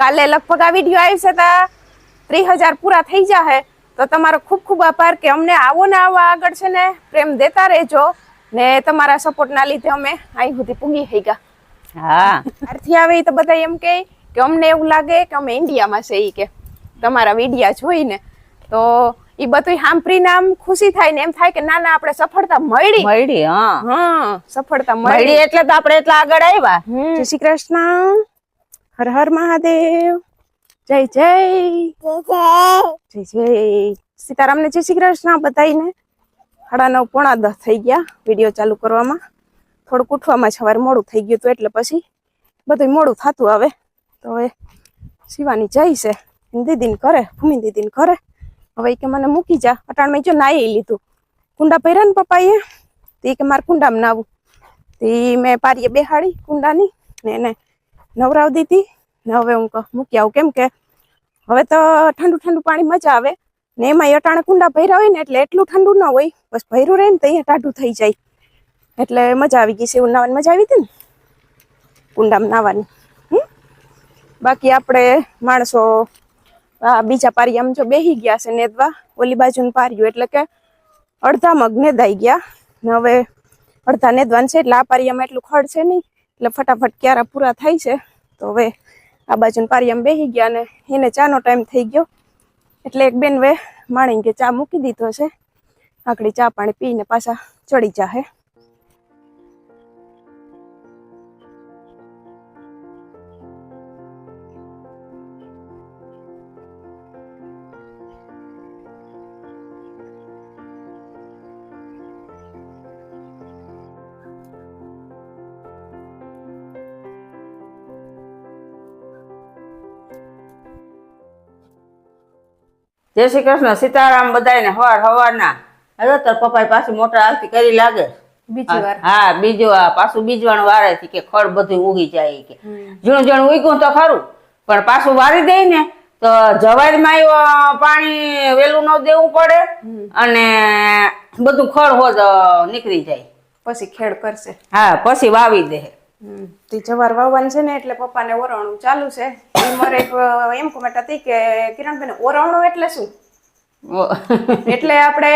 કાલે લગભગ આ વીડિયો આવશે તો ત્રીસ હજાર પૂરા થઈ જાહે. તો તમારો ખૂબ ખૂબ આભાર કે અમને આવો ને આવો આગળ છે ને પ્રેમ દેતા રહેજો ને તમારા સપોર્ટના લીધે અમે અહીં સુધી પૂગી થઈ ગયા હા આવે તો બધા એમ કહે કે અમને એવું લાગે કે અમે ઇન્ડિયામાં છે એ કે તમારા વિડિયા જોઈને. તો એ બધું સાંભળીને આમ ખુશી થાય ને એમ થાય કે ના ના આપણે સફળતા મળી. મળી હા. સફળતા મળી. મળી એટલે તો આપણે એટલા આગળ આવ્યા જય શ્રી કૃષ્ણ. હર હર મહાદેવ. જય જય. જય જય. સીતારામને જય શ્રી કૃષ્ણ બધાઈને સાડા નવ પોણા દસ થઈ ગયા વીડિયો ચાલુ કરવામાં. થોડુંક ઉઠવામાં સવારે મોડું થઈ ગયું હતું એટલે પછી બધું મોડું થતું આવે તો હવે શિવાની જઈ છે. દીદીને કરે ભૂમિ દીદીને કરે હવે કે મને મૂકી જા. અટાણમાં જો નાઈ લીધું. કુંડા પહેર્યા ને પપ્પાએ? તે કે મારે કુંડામાં નાવું. તે મેં પારીએ બેહાડી કુંડાની ને એને નવરાવ દીધી ને હવે હું મૂકી આવું. કેમ કે હવે તો ઠંડુ ઠંડુ પાણી મજા આવે ને એમાં અટાણે કુંડા ભર્યા હોય ને એટલે એટલું ઠંડુ ન હોય. બસ ભર્યું રહે ને તો અહીંયા ટાઢું થઈ જાય. એટલે મજા આવી ગઈ છે, એવું નાવાની મજા આવી હતી ને? કુંડામાં નાવાની? બાકી આપણે માણસો આ બીજા પારી આમ જો બેહી ગયા છે નેદવા, ઓલી બાજુનું પાર્યું, એટલે કે અડધા મગ નેદાઈ ગયા. ને હવે અડધા નેદવાન છે, એટલે આ પારીયામાં એટલું ખડ છે નહીં. એટલે ફટાફટ ક્યારા પૂરા થાય છે. તો હવે આ બાજુ પારિયામાં બેહી ગયા અને એને ચાનો ટાઈમ થઈ ગયો. એટલે એક બેન વે માણી કે ચા મૂકી દીધો છે. આકડી ચા પાણી પીને પાછા ચડી જાહે. જય શ્રી કૃષ્ણ સીતારામ બધાને હવાર હવારના. હવે તાર પપ્પા પાછું મોટા આરતી કરી લાગે. બીજી વાર. હા બીજો આ પાછું બીજવાનું વારે થી કે ખડ બધું ઉગી જાય કે. ઝીણું ઝીણું ઉગ્યું તો ખરું પણ પાછું વારી દે ને તો જવારીમાં પાણી વેલું ન દેવું પડે અને બધું ખડ હોજ નીકળી જાય. પછી ખેડ કરશે. હા પછી વાવી દે. તે જવાર વાવવાનું છે ને એટલે પપ્પાને ઓરવણું ચાલુ છે. મારે એક એમ કોમેન્ટ હતી કે કિરણબેન ઓરવણું એટલે શું? એટલે આપણે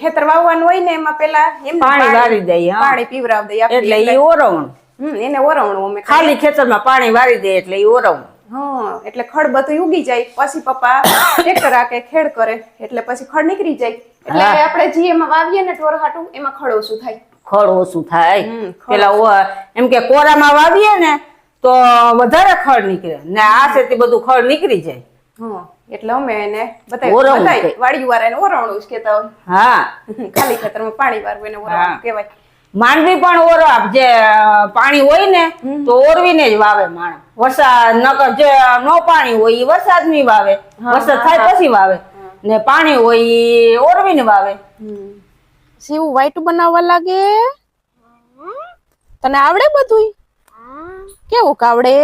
ખેતર વાવવાનું હોય ને એમાં પેલા એમ પાણી વારી દઈએ, પાણી પીવરાવ દઈએ એટલે એ ઓરવણ એને ઓરવણું અમે. ખાલી ખેતરમાં પાણી વારી દે એટલે એ ઓરવણ હા એટલે ખડ બધું ઉગી જાય. પછી પપ્પા ટ્રેક્ટર આકે ખેડ કરે. એટલે પછી ખડ નીકળી જાય. એટલે. આપણે જે એમાં વાવીએ ને ટોર હાટું એમાં ખડ ઓછું થાય. ખડ ઓછું થાય. પેલા એમ કે કોરામાં વાવીએ ને તો વધારે ખડ નીકળે. ને આ છે બધું ખડ નીકળી જાય. એટલે અમે એને બતાવી વાડી વાર એને ઓરવણું જ કેતા હા. ખાલી ખેતરમાં પાણી વારવું એને ઓરવણું. કહેવાય. માંડવી પણ ઓરવા જે પાણી હોય ને તો ઓરવીને જ વાવે માણસ. વરસાદ નકર જે નો પાણી હોય એ વરસાદની વાવે. વરસાદ થાય પછી વાવે. ને પાણી હોય એ ઓરવીને વાવે. શિવ વ્હાઈટ બનાવવા લાગે? તને આવડે બધું કેવું કાવડે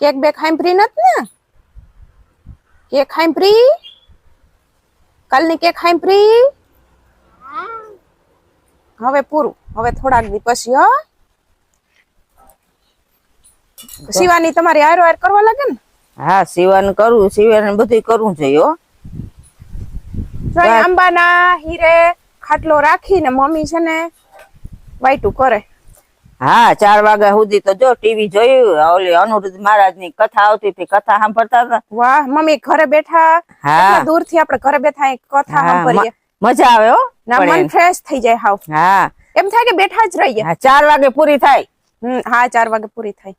કેક બે ખાઈ ફ્રી નત ને? કેક ફ્રી કાલની કેક ફ્રી હવે પૂરું. હવે થોડાક દી પછી હો. શિવાની તમારી આરો આર કરવા લાગે ને? હા સીવાનું કરવું સીવાનું બધું કરવું જોઈએ હો. અંબાના હીરે ખાટલો રાખીને મમ્મી છે ને વાઈટું કરે. હા ચાર વાગ્યા સુધી તો જો ટીવી જોયું ઓલી અનુરુદ્ધ મહારાજની કથા આવતી હતી કથા સાંભળતા હતા. વાહ મમ્મી ઘરે બેઠા? હા. દૂરથી આપણે ઘરે બેઠા કથા સાંભળીએ. મજા આવે હો ના મન ફ્રેશ થઈ જાય હાવ. હા. એમ થાય કે બેઠા જ રહીએ. હા, ચાર વાગે પૂરી થાય. હા ચાર વાગે પૂરી થાય.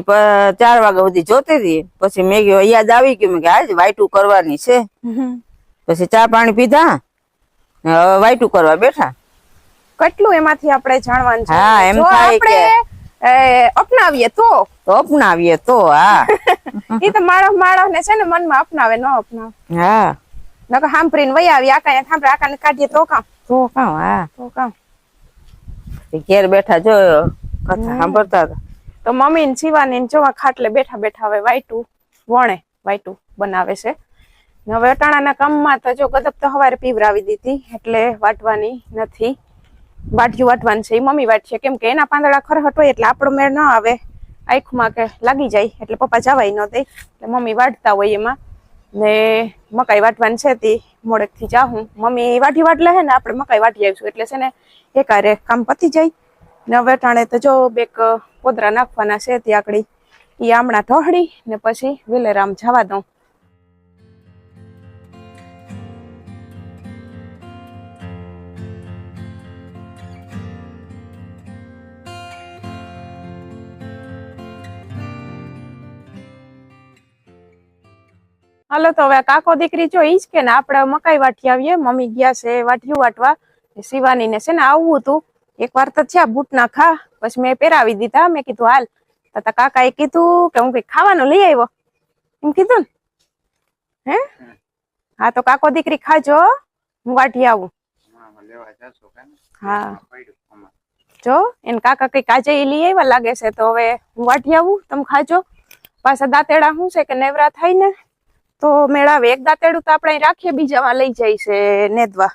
પ- ચાર વાગ્યા સુધી જોતી હતી. પછી મેં યાદ આવી ગયું મેં કે આજ વાઈટું કરવાની છે. પછી ચા પાણી પીધા. હવે વાયટું કરવા બેઠા. કેટલું એમાંથી આપણે જાણવાનું છે? હા, એમ થાય કે અપનાવીએ તો. તો અપનાવીએ તો હા. એ તો માણસ માણસ ને છે ને મનમાં અપનાવે ન અપનાવે. હા. નકર સાંભળીને વહી આવી આકા સાંભળે આકાને કાઢીએ તો કામ. તો કામ હા. તો કામ. ઘેર બેઠા જો કથા સાંભળતા હતા. તો મમ્મી ને શિવાની જોવા ખાટલે બેઠા બેઠા હવે વાઈટું વણે વાઈટું બનાવે છે. હવે અટાણાના કામમાં તો જો ગદપ તો હવારે પીવરાવી દીધી, એટલે વાટવાની નથી. વાટ્યું વાટવાનું છે એ મમ્મી વાટશે કેમ કે એના પાંદડા ખરહટ હોય એટલે આપણો મેળ ન આવે. આંખમાં કે લાગી જાય, એટલે પપ્પા જવાય ન દે. એટલે મમ્મી વાટતા હોય એમાં. ને મકાઈ વાટવાની છે તે, મોડેકથી જાઉં મમ્મી વાટી વાટ હે ને, આપણે મકાઈ વાટી આવીશું. એટલે છે ને, એકારે કામ પતી જાય. ને હવે ટાણે તો જો બેક પોદરા નાખવાના છે તે આકડી એ આમણા ઢોહડી ને પછી વિલેરામ જવા દઉં. હાલો તો હવે કાકો દીકરી જો ઈ જ કે ને આપણે મકાઈ વાટી આવીએ. મમ્મી ગયા છે વાટિયું વાટવા. શિવાની ને છે ને આવવું હતું. એક વાર તો છે બૂટ ના ખા. પછી મેં પહેરાવી દીધા. મેં કીધું હાલ. તો તા એ કીધું કે હું કઈ ખાવાનું લઈ આવ્યો. એમ કીધું ને? હે? હા તો કાકો દીકરી ખાજો. હું વાટી આવું. હા જો એને કાકા કઈ કાજે લઈ આવ્યા લાગે છે. તો હવે હું વાટી આવું. તમે ખાજો. પાછા દાંતેડા શું છે કે નેવરા થાય ને? તો મેળાવે એક દાંતેડું તો આપણે રાખીએ બીજામાં લઈ જાય છે નેદવા.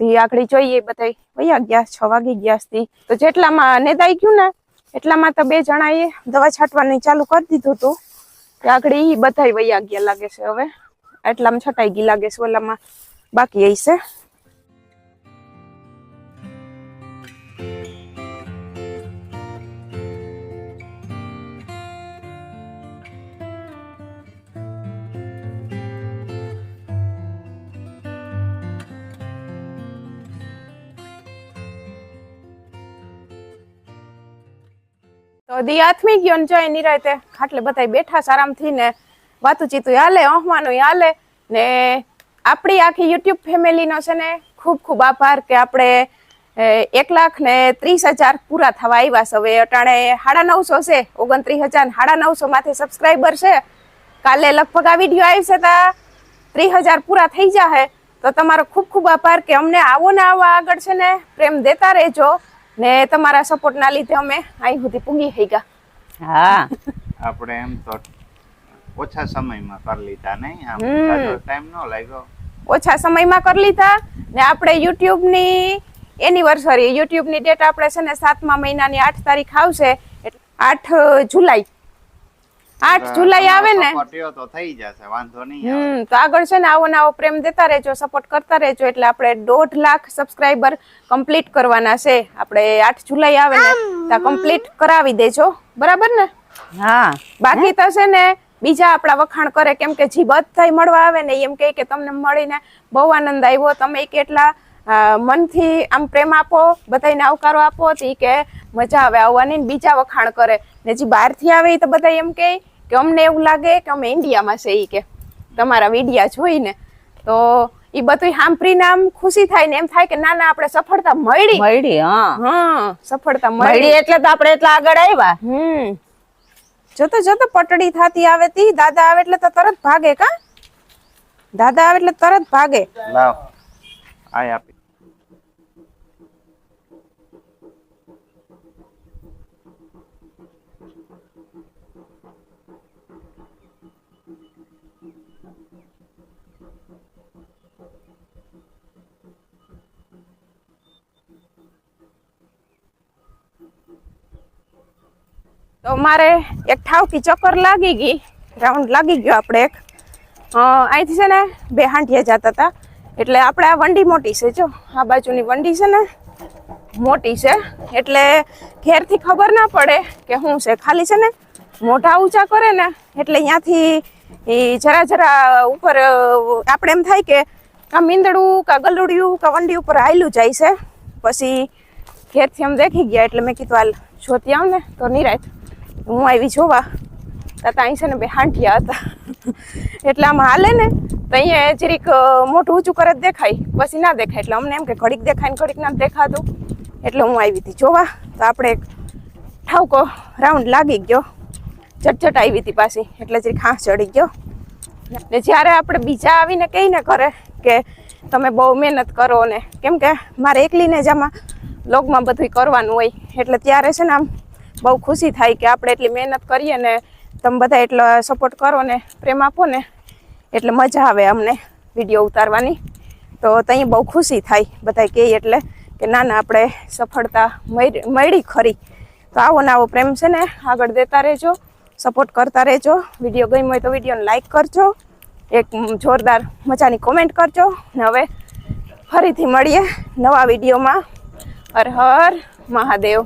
ઈ આગળ જોઈએ બધા વયા ગયા? છ વાગી ગયા હતી તો જેટલામાં નેદાઈ ગયું ને, એટલામાં તો બે જણાએ દવા છાંટવાની ચાલુ કરી દીધું હતું ઈ બધા વયા ગયા લાગે છે હવે. એટલામાં છટાઈ ગઈ લાગે છે ઓલામાં. બાકી હશે તો દી આથમી ગયો ને જાય નિરાતે ખાટલે બધા બેઠા આરામથી ને વાતું ચીતું હાલે અહવાનું હાલે. ને આપણી આખી યુટ્યુબ ફેમિલીનો છે ને ખૂબ ખૂબ આભાર કે આપણે એક લાખ ને ત્રીસ હજાર પૂરા થવા આવ્યા છે. હવે અટાણે સાડા નવસો છે, ઓગણત્રીસ હજાર સાડા નવસો માંથી સબસ્ક્રાઈબર છે. કાલે લગભગ આ વીડિયો આવી છે તા ત્રીસ હજાર પૂરા થઈ જાહે. તો તમારો ખૂબ ખૂબ આભાર કે અમને આવો ને આવો આગળ છે ને પ્રેમ દેતા રહેજો. ને તમારા સપોર્ટના લીધે અમે અહીં સુધી પૂગી થઈ ગયા હા. આપણે એમ તો ઓછા સમયમાં કરી લીધા નહીં આમ. ટાઈમ ન લાગ્યો. ઓછા સમયમાં કરી લીધા ને આપણે યુટ્યુબની એનિવર્સરી યુટ્યુબની ડેટ આપણે છે ને સાતમા મહિનાની આઠ તારીખ આવશે એટલે આઠ જુલાઈ. આઠ જુલાઈ આવે ને? તો થઈ જશે વાંધો નહીં હમ તો આગળ છે ને આવો ને આવો પ્રેમ દેતા રહેજો સપોર્ટ કરતા રહેજો એટલે આપણે દોઢ લાખ સબસ્ક્રાઈબર કમ્પ્લીટ કરવાના છે. આપણે આઠ જુલાઈ આવે ને ત્યાં કમ્પ્લીટ કરાવી દેજો. બરાબર ને? હા. બાકી તો છે ને બીજા આપણા વખાણ કરે કેમ કે જી બધાય મળવા આવે ને એમ કે તમને મળીને બહુ આનંદ આવ્યો તમે કેટલા અ, મનથી આમ પ્રેમ આપો બધાને આવકારો આપો તો કે મજા આવે આવવાની બીજા વખાણ કરે. ને જે બહારથી આવે તો બધા એમ કહે કે અમને એવું લાગે કે અમે ઇન્ડિયામાં છે એ કે. તમારા વિડિયા જોઈને. તો એ બધું સાંભળીને આમ ખુશી થાય ને એમ થાય કે ના ના આપણે સફળતા મળી. મળી હા. હા સફળતા મળી. મળી એટલે તો આપણે એટલા આગળ આવ્યા. હમ. જોતો જોતો પટડી થતી આવે તી દાદા આવે એટલે તો તરત ભાગે કા? દાદા આવે એટલે તરત ભાગે. લાવ. આય આપી. તો મારે એક ઠાવકી ચક્કર લાગી ગઈ. રાઉન્ડ લાગી ગયો આપણે એક. અહીંથી છે ને બે હાંઠિયા જતા હતા. એટલે આપણે આ વંડી મોટી છે, જો. આ બાજુની વંડી છે ને મોટી છે. એટલે ઘેરથી ખબર ના પડે કે શું છે. ખાલી છે ને મોઢા ઊંચા કરે ને એટલે અહીંયાથી એ જરા જરા ઉપર આપણે એમ થાય કે કા મીંદડું, કા ગલુડિયું, કા વંડી ઉપર હાયલું જાય છે. પછી ઘેરથી આમ દેખી ગયા એટલે મેં કીધું, હાલ જોતી આવ ને. તો નિરાય હું આવી જોવા. તો અહીં છે ને બે હાંઠિયા હતા. એટલે આમ હાલે ને, તો અહીંયા જરીક મોટું ઊંચું કરે જ દેખાય. પછી ના દેખાય. એટલે અમને એમ કે ઘડીક દેખાય ને ઘડીક ના દેખાતું. એટલે હું આવી હતી જોવા. તો આપણે એક ઠાવકો રાઉન્ડ લાગી ગયો. ચટચટ આવી હતી પાછી. એટલે જરીક હાંસ ચડી ગયો. ને જ્યારે આપણે બીજા આવીને કહીને કરે કે તમે બહુ મહેનત કરો ને, કેમ કે મારે એકલીને જ આમાં લોગમાં બધું કરવાનું હોય. એટલે ત્યારે છે ને આમ બહુ ખુશી થાય કે આપણે એટલી મહેનત કરીએ ને તમે બધા એટલો સપોર્ટ કરો ને, પ્રેમ આપો ને, એટલે મજા આવે અમને વીડિયો ઉતારવાની. તો ત્યાં બહુ ખુશી થાય બધા કહે એટલે કે ના ના, આપણે સફળતા મળી ખરી. તો આવો ને આવો પ્રેમ છે ને, આગળ દેતા રહેજો સપોર્ટ કરતા રહેજો. વીડિયો ગમ્યો હોય તો વિડીયોને લાઈક કરજો. એક જોરદાર મજાની કોમેન્ટ કરજો. ને હવે ફરીથી મળીએ નવા વિડીયોમાં હર હર મહાદેવ.